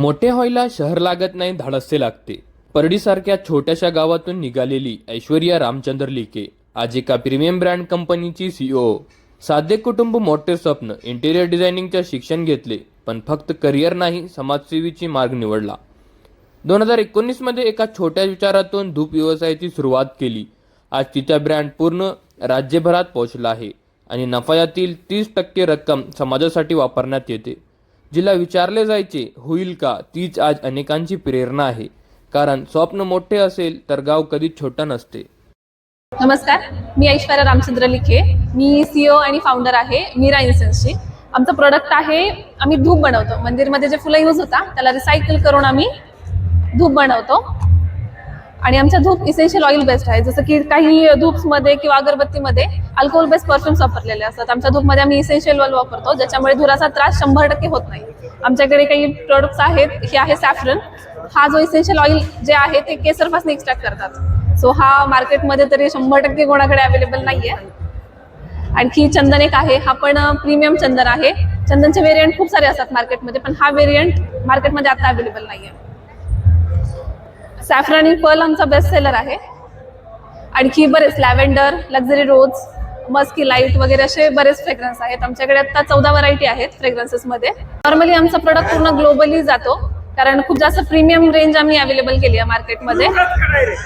मोठे व्हायला शहर लागत नाही धाडसे लागते. परडीसारख्या छोट्याशा गावातून निघालेली ऐश्वर्या रामचंद्र लिके आज एका प्रीमियम ब्रँड कंपनीची सीईओ साधे कुटुंब मोठे स्वप्न इंटेरियर डिझायनिंगचे शिक्षण घेतले पण फक्त करिअर नाही समाजसेवेची मार्ग निवडला. दोन हजार एकोणीसमध्ये एका छोट्या विचारातून धूप व्यवसायाची सुरुवात केली. आज तिचा ब्रँड पूर्ण राज्यभरात पोहोचला आहे आणि नफायातील तीस टक्के रक्कम समाजासाठी वापरण्यात येते. जिला विचारले जायचे होईल का? तीच आज अनेकांची प्रेरणा आहे. कारण स्वप्न मोठे असेल तर गाव कधीच छोट नसते. नमस्कार. मी ऐश्वर्या रामचंद्र लिखे. मी सीईओ आणि फाउंडर आहे मीरा इन्सन्सची. आमचं प्रोडक्ट आहे आम्ही धूप बनवतो. मंदिरमध्ये जे फुलं यूज होता त्याला रिसायकल करून आम्ही धूप बनवतो. आणि आमच्या धूप इसेन्शियल ऑइल बेस्ड आहे. जसं की काही धूप्समध्ये किंवा अगरबत्तीमध्ये अल्कोहोल बेस्ड परफ्युम्स वापरलेले असतात. आमच्या धूपमध्ये आम्ही इसेन्शियल ऑइल वापरतो ज्याच्यामुळे धुराचा त्रास शंभर टक्के होत नाही. आमच्याकडे काही प्रोडक्ट्स आहेत हे आहे सॅफ्रन हा जो इसेन्शियल ऑइल जे आहे ते केसरपासून एक्स्ट्रॅक्ट करतात. सो हा मार्केटमध्ये तरी शंभर टक्के कोणाकडे अवेलेबल नाही आहे आणखी चंदन एक आहे हा पण प्रीमियम चंदन आहे. चंदनचे व्हेरियंट खूप सारे असतात मार्केटमध्ये पण हा व्हेरियंट मार्केटमध्ये आता अवेलेबल नाही आहे सॅफ्रन आणि पर्ल आमचा बेस्ट सेलर आहे. आणखी बरेच lavender luxury rose musky light वगैरे असे बरेच फ्रेग्रन्स आहेत. आमच्याकडे आता चौदा व्हरायटी आहेत फ्रेग्रन्सेसमध्ये नॉर्मली आमचा प्रोडक्ट पूर्ण ग्लोबली जातो. कारण खूप जास्त प्रीमियम रेंज आम्ही अवेलेबल केली आहे मार्केटमध्ये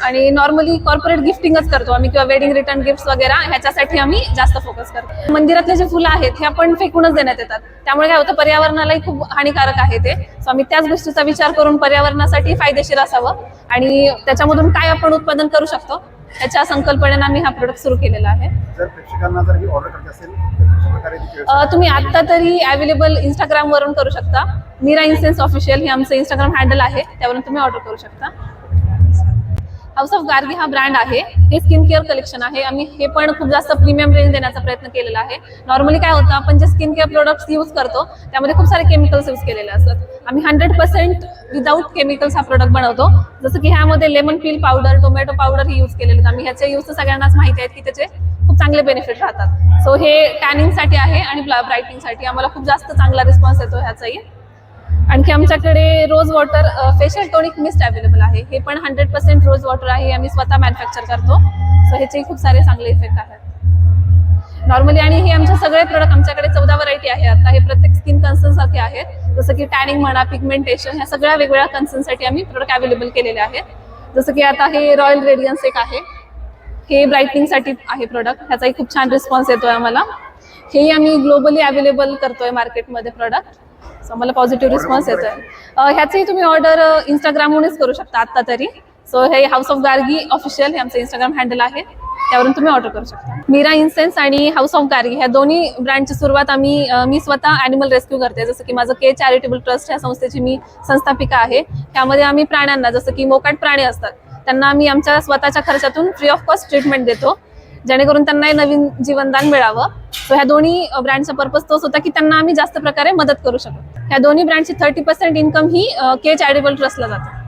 आणि नॉर्मली कॉर्पोरेट गिफ्टिंगच करतो आम्ही किंवा वेडिंग रिटर्न गिफ्ट वगैरे ह्याच्यासाठी आम्ही जास्त फोकस करतो. मंदिरातले जे फुलं आहेत हे आपण फेकूनच देण्यात येतात. त्यामुळे काय होतं पर्यावरणालाही खूप हानिकारक आहे ते. सो आम्ही त्याच गोष्टीचा विचार करून पर्यावरणासाठी फायदेशीर असावं. आणि त्याच्यामधून काय आपण उत्पादन करू शकतो याच्या संकल्पनेने आम्ही हा प्रोडक्ट सुरू केलेला आहे. जर प्रेक्षकांना जर ही ऑर्डर करायची असेल तर कशा प्रकारे ती केली अ, तुम्ही आता तरी अवेलेबल इंस्टाग्राम वरून करू शकता. मीरा इन्सेन्स ऑफिशियल हे आमचं इंस्टाग्राम हँडल आहे. त्यावरून तुम्ही ऑर्डर करू शकता. हाऊस ऑफ गार्गी हा ब्रँड आहे. हे स्किन केअर कलेक्शन आहे. आम्ही हे पण खूप जास्त प्रीमियम रेंज देण्याचा प्रयत्न केलेला आहे. नॉर्मली काय होतं आपण जे स्किन केअर प्रोडक्ट्स यूज करतो त्यामध्ये खूप सारे केमिकल्स यूज केलेले असतात. आम्ही हंड्रेड पर्सेंट विदाऊट केमिकल्स हा प्रोडक्ट बनवतो. जसं की ह्यामध्ये lemon peel powder tomato powder ही यूज केलेले आहेत. आम्ही ह्याचे यूज तर सगळ्यांनाच माहिती आहेत की त्याचे खूप चांगले बेनिफिट राहतात. सो हे टॅनिंगसाठी आहे आणि ब्राईटिंगसाठी आम्हाला खूप जास्त चांगला रिस्पॉन्स येतो ह्याचाही. आणखी आमच्याकडे rose water facial tonic mist available आहे. हे पण हंड्रेड पर्सेंट रोज वॉटर आहे. आम्ही स्वतः मॅन्युफॅक्चर करतो. सो ह्याचेही खूप सारे चांगले इफेक्ट आहेत. नॉर्मली आणि हे आमचे सगळे प्रोडक्ट आमच्याकडे चौदा व्हरायटी आहे. आता हे प्रत्येक स्किन कन्सर्न सारखे आहेत. जसं की टॅनिंग म्हणा पिगमेंटेशन ह्या सगळ्या वेगवेगळ्या कन्सर्नसाठी आम्ही प्रोडक्ट अवेलेबल केलेले आहेत. जसं की आता हे रॉयल रेडियन्स एक आहे. हे ब्राईटनिंगसाठी आहे प्रोडक्ट ह्याचाही खूप छान रिस्पॉन्स येतोय आम्हाला. हेही आम्ही ग्लोबली अवेलेबल करतोय मार्केटमध्ये प्रोडक्ट सो आम्हाला पॉझिटिव्ह रिस्पॉन्स येतोय. अ, ह्याचीही तुम्ही ऑर्डर इंस्टाग्रामवरूनच करू शकता आत्ता तरी. सो हे हाऊस ऑफ गार्गी ऑफिशियल हे आमचं इंस्टाग्राम हँडल आहे. त्यावरून तुम्ही ऑर्डर करू शकता. मीरा इन्सेन्स आणि हाऊस ऑफ गार्गी ह्या दोन्ही ब्रँडची सुरुवात आम्ही मी स्वतः ॲनिमल रेस्क्यू करते. जसं की माझं के चॅरिटेबल ट्रस्ट ह्या संस्थेची मी संस्थापिका आहे. त्यामध्ये आम्ही प्राण्यांना जसं की मोकाट प्राणी असतात त्यांना आम्ही आमच्या स्वतःच्या खर्चातून फ्री ऑफ कॉस्ट ट्रीटमेंट देतो. जेणेकरून त्यांना हे नवीन जीवनदान मिळावं. सो ह्या दोन्ही ब्रँडचा पर्पज तोच होता की त्यांना आम्ही जास्त प्रकारे मदत करू शकतो ह्या दोन्ही ब्रँडची थर्टी पर्सेंट इन्कम ही के चॅरिटेबल ट्रस्टला जाते.